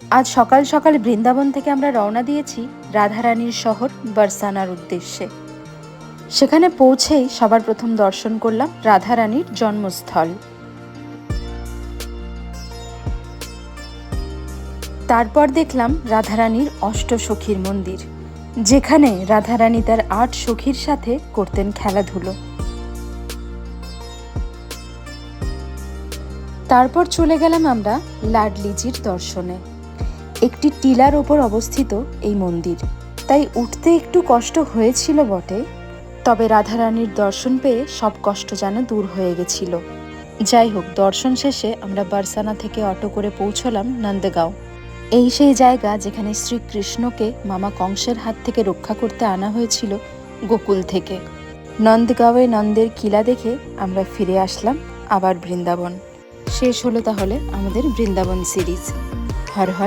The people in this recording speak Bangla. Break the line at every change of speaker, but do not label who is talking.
আজ সকাল সকাল বৃন্দাবন থেকে আমরা রওনা দিয়েছি রাধারানীর শহর বারসানার উদ্দেশ্যে। সেখানে পৌঁছেই সবার প্রথম দর্শন করলাম রাধারানীর জন্মস্থল। তারপর দেখলাম রাধারানীর অষ্ট সখীর মন্দির, যেখানে রাধারানী তার আট সখীর সাথে করতেন খেলাধুলো। তারপর চলে গেলাম আমরা লাডলিজির দর্শনে। একটি টিলার ওপর অবস্থিত এই মন্দির। তাই উঠতে একটু কষ্ট হয়েছিল বটে, তবে রাধারানীর দর্শন পেয়ে সব কষ্ট যেন দূর হয়ে গেছিল। যাই হোক, দর্শন শেষে আমরা বারসানা থেকে অটো করে পৌঁছলাম নন্দগাঁও। এই সেই জায়গা যেখানে শ্রীকৃষ্ণকে মামা কংসের হাত থেকে রক্ষা করতে আনা হয়েছিল গোকুল থেকে। নন্দগাঁওয়ে নন্দের কিলা দেখে আমরা ফিরে আসলাম আবার বৃন্দাবন। শেষ হলো তাহলে আমাদের বৃন্দাবন সিরিজ। হর হর।